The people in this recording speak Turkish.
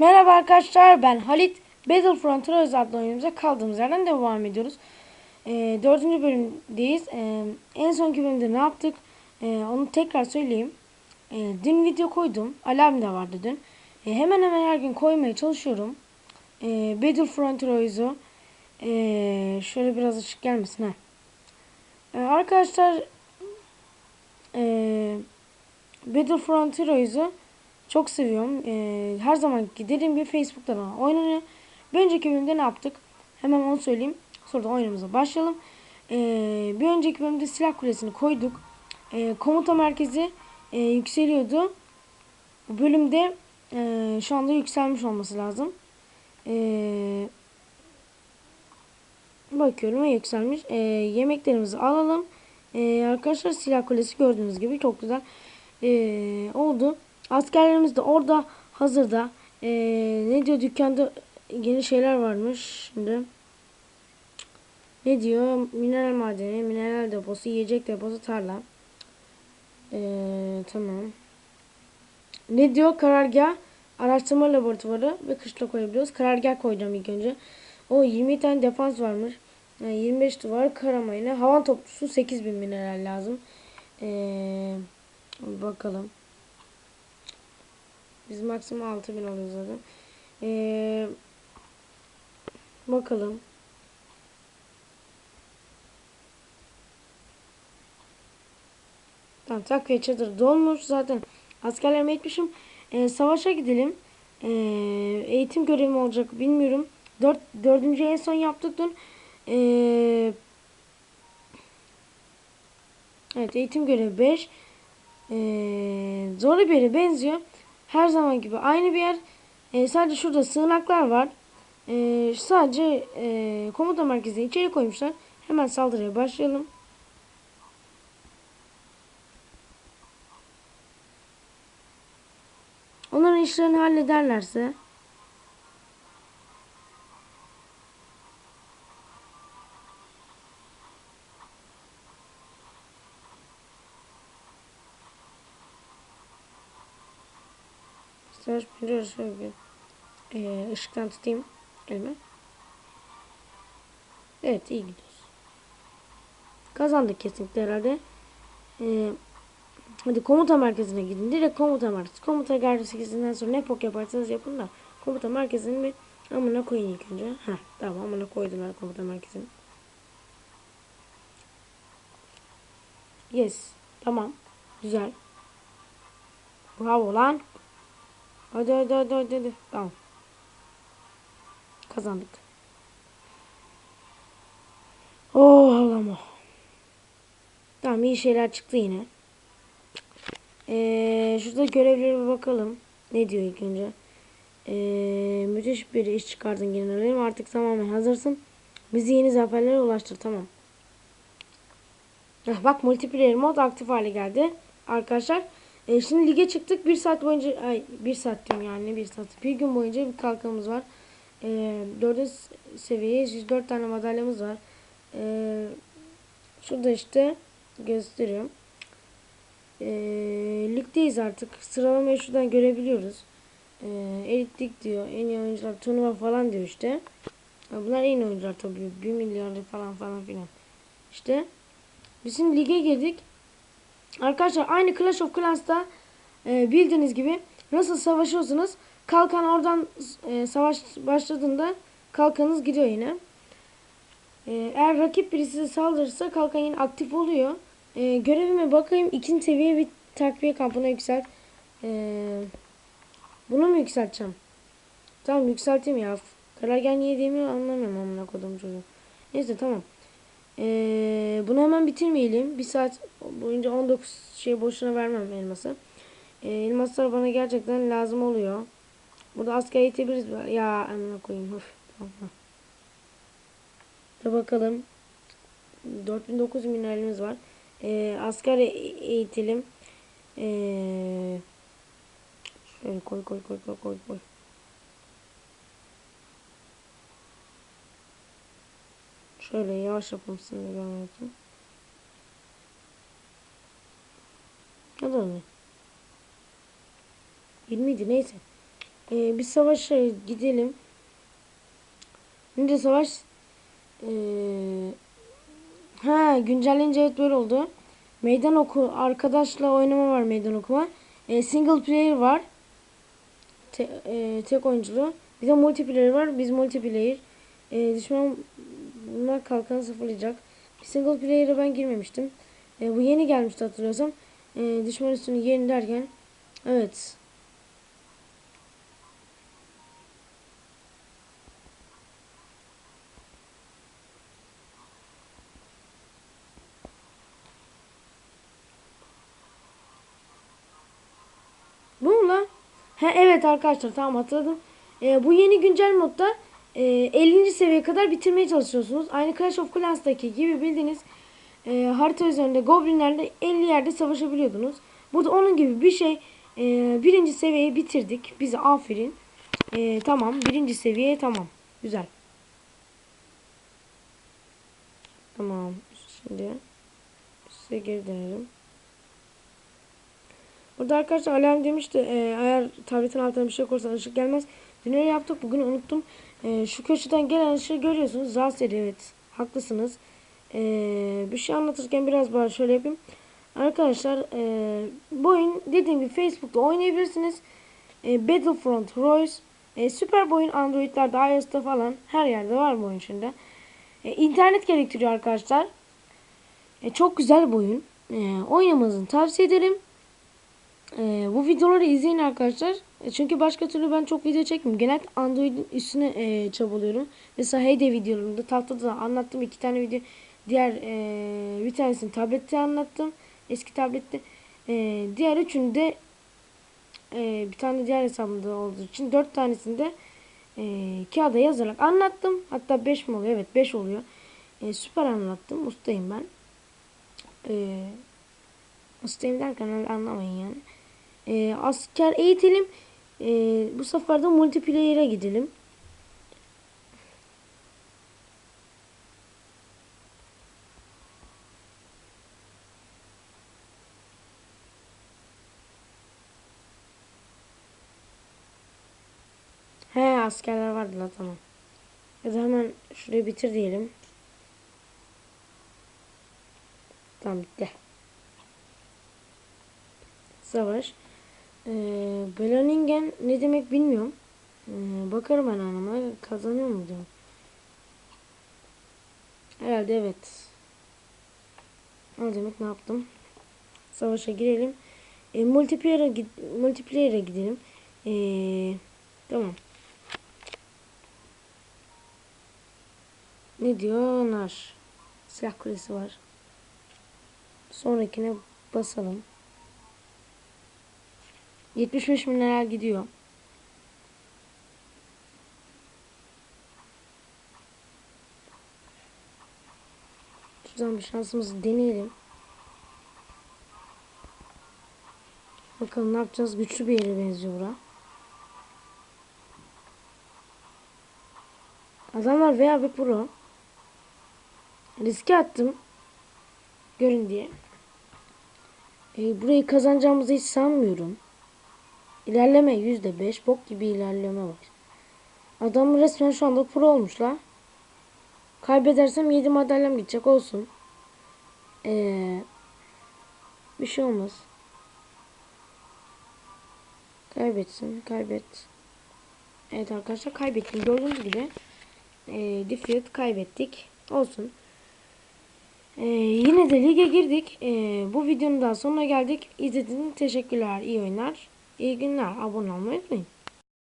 Merhaba arkadaşlar ben Halit. Battlefront Heroes adlı oyunumuza kaldığımız yerden devam ediyoruz. Ee, dördüncü bölümdeyiz. Ee, en sonki bölümde ne yaptık? Ee, onu tekrar söyleyeyim. Ee, dün video koydum. Alarm da vardı dün. Ee, hemen hemen her gün koymaya çalışıyorum. Ee, Battlefront Heroes'u. Ee, şöyle biraz ışık gelmesin. ha. Ee, arkadaşlar ee, Battlefront Heroes'u çok seviyorum. Ee, her zaman dediğim gibi Facebook'ta da oynanıyor. Bir önceki bölümde ne yaptık? Hemen onu söyleyeyim. Sonra da oyunumuza başlayalım. Ee, bir önceki bölümde silah kulesini koyduk. Ee, komuta merkezi e, yükseliyordu. Bu bölümde e, şu anda yükselmiş olması lazım. Ee, bakıyorum ve yükselmiş. Ee, yemeklerimizi alalım. Ee, arkadaşlar silah kulesi gördüğünüz gibi çok güzel ee, oldu. Askerlerimiz de orada hazırda. Ee, ne diyor dükkanda yeni şeyler varmış şimdi. Ne diyor? Mineral madeni, mineral deposu, yiyecek deposu, tarla. Ee, tamam. Ne diyor? Karargah, araştırma laboratuvarı ve kışla koyabiliyoruz. Karargah koyacağım ilk önce. O 20 tane defans varmış. Yani 25 duvar, karamayına, havan topçusu 8000 mineral lazım. Ee, bakalım. Biz maksimum 6000 alıyoruz zaten. Ee, bakalım. Tamam takviye çadır dolmuş zaten. Askerlerime etmişim. Ee, savaşa gidelim. Ee, eğitim görevim olacak bilmiyorum. Dört, dördüncü en son yaptık dün. Ee, evet eğitim görevi 5. Ee, zorlu bir yere benziyor. Her zaman gibi aynı bir yer. Ee, sadece şurada sığınaklar var. Ee, sadece e, komuta merkezine içeri koymuşlar. Hemen saldırıya başlayalım. Onların işlerini hallederlerse Pencere şöyle e, ışıktan tutayım elime. Evet iyi gidiyoruz. Kazandık kesinlikle herhalde. E, hadi komuta merkezine gidin. Direkt komuta merkezi. Komuta merkezinden sonra ne pok yaparsanız yapın da komuta merkezini bir amına koyun ilk önce. Heh, tamam amına koydular komuta merkezini. Yes. Tamam. Güzel. Bravo lan. Hadi hadi hadi hadi. hadi. Tamam. Kazandık. Oh Allah'ım oh. Tamam iyi şeyler çıktı yine. Ee, şurada görevlere bir bakalım. Ne diyor ilk önce? Ee, müthiş bir iş çıkardın generalim. Artık tamamen hazırsın. Bizi yeni zaferlere ulaştır. Tamam. Heh, bak multiplayer mod aktif hale geldi. Arkadaşlar. E, şimdi lige çıktık. Bir saat boyunca ay bir saat diyorum yani bir saat. Bir gün boyunca bir kalkanımız var. E, dördüncü seviyeyiz. 104 tane madalyamız var. E, şurada işte gösteriyorum. E, ligdeyiz artık. Sıralamayı şuradan görebiliyoruz. E, elit diyor. En iyi oyuncular turnuva falan diyor işte. Bunlar en iyi oyuncular tabii. 1 milyarlı falan falan filan. İşte. Biz şimdi lige girdik. Arkadaşlar aynı Clash of Clans'ta e, bildiğiniz gibi nasıl savaşıyorsunuz kalkan oradan e, savaş başladığında kalkanınız gidiyor yine. E, eğer rakip birisi size saldırırsa kalkan yine aktif oluyor. E, görevime bakayım ikinci seviye bir takviye kampına yükselt. E, bunu mu yükselteceğim? Tamam yükselteyim ya. Karargen yediğimi anlamıyorum amına kodum çocuğu. Neyse tamam. Ee, bunu hemen bitirmeyelim. Bir saat boyunca 19 şey boşuna vermem elması. Ee, elmaslar bana gerçekten lazım oluyor. Burada asker eğitebiliriz. Ya amına koyayım. Tamam. Da bakalım. 4009 mineralimiz var. Ee, asker e eğitelim. Ee, şöyle koy koy koy koy koy koy. Şöyle yavaş görmek için. Ne ne? 20 idi neyse. Ee, bir savaşa gidelim. Önce savaş ee, ha güncellenince evet böyle oldu. Meydan oku arkadaşla oynama var meydan okuma. Ee, single player var. Te, ee, tek oyunculu. Bir de multiplayer var. Biz multiplayer. Ee, düşman bunlar kalkanı sıfırlayacak. Single player'a ben girmemiştim. Ee, bu yeni gelmişti hatırlıyorsam. Ee, düşman üstünü yeni derken evet Bu mu lan? He, evet arkadaşlar tamam hatırladım. Ee, bu yeni güncel modda e, 50. seviyeye kadar bitirmeye çalışıyorsunuz. Aynı Clash of Clans'taki gibi bildiğiniz e, harita üzerinde goblinlerle 50 yerde savaşabiliyordunuz. Burada onun gibi bir şey. E, birinci seviyeyi bitirdik. Bize aferin. E, tamam birinci seviye tamam. Güzel. Tamam. Şimdi size geri dönelim. Burada arkadaşlar alarm demişti. E, eğer tabletin altına bir şey koyarsan ışık gelmez. Dün öyle yaptık. Bugün unuttum. E, şu köşeden gelen ışığı görüyorsunuz. Rahatsız. Evet. Haklısınız. E, bir şey anlatırken biraz bari şöyle yapayım. Arkadaşlar e, bu oyun dediğim gibi Facebook'ta oynayabilirsiniz. E, Battlefront, Royce, e, süper bu oyun Android'lerde, iOS'ta falan her yerde var bu oyun şimdi. E, internet gerektiriyor arkadaşlar. E, çok güzel bu oyun. E, oynamanızı tavsiye ederim. Ee, bu videoları izleyin arkadaşlar. E, çünkü başka türlü ben çok video çekmiyorum. Genel Android'in üstüne e, çabalıyorum. Mesela Heyday videolarımda tahtada da anlattım. iki tane video. Diğer e, bir tanesini tablette anlattım. Eski tablette. E, diğer üçünü de e, bir tane diğer hesabımda olduğu için dört tanesini de e, kağıda yazarak anlattım. Hatta beş mi oluyor? Evet beş oluyor. E, süper anlattım. Ustayım ben. E, ustayım derken anlamayın yani. E, asker eğitelim. E, bu sefer de multiplayer'e gidelim. He askerler vardı la tamam. Ya da hemen şurayı bitir diyelim. Tamam bitti. Savaş. Ee, Belaningen ne demek bilmiyorum. Ee, bakarım ben anlamına. Kazanıyor mu diyorum. Herhalde evet. Ne demek ne yaptım? Savaşa girelim. E, multiplayer'a multiplayer'a gidelim. E, tamam. Ne diyor? Nar. Silah kulesi var. Sonrakine basalım. 75 mineral gidiyor. Şuradan bir şansımızı deneyelim. Bakalım ne yapacağız. Güçlü bir yere benziyor bura. Adamlar veya bir pro. Riske attım. Görün diye. E, burayı kazanacağımızı hiç sanmıyorum. İlerleme yüzde beş bok gibi ilerleme var. Adam resmen şu anda pro olmuş la. Kaybedersem 7 madalyam gidecek olsun. Ee, bir şey olmaz. Kaybetsin. Kaybet. Evet arkadaşlar kaybettim. Gördüğünüz gibi. E, defeat kaybettik. Olsun. Ee, yine de lige girdik. Ee, bu videonun daha sonuna geldik. İzlediğiniz teşekkürler. İyi oyunlar. İyi günler. Abone olmayı unutmayın.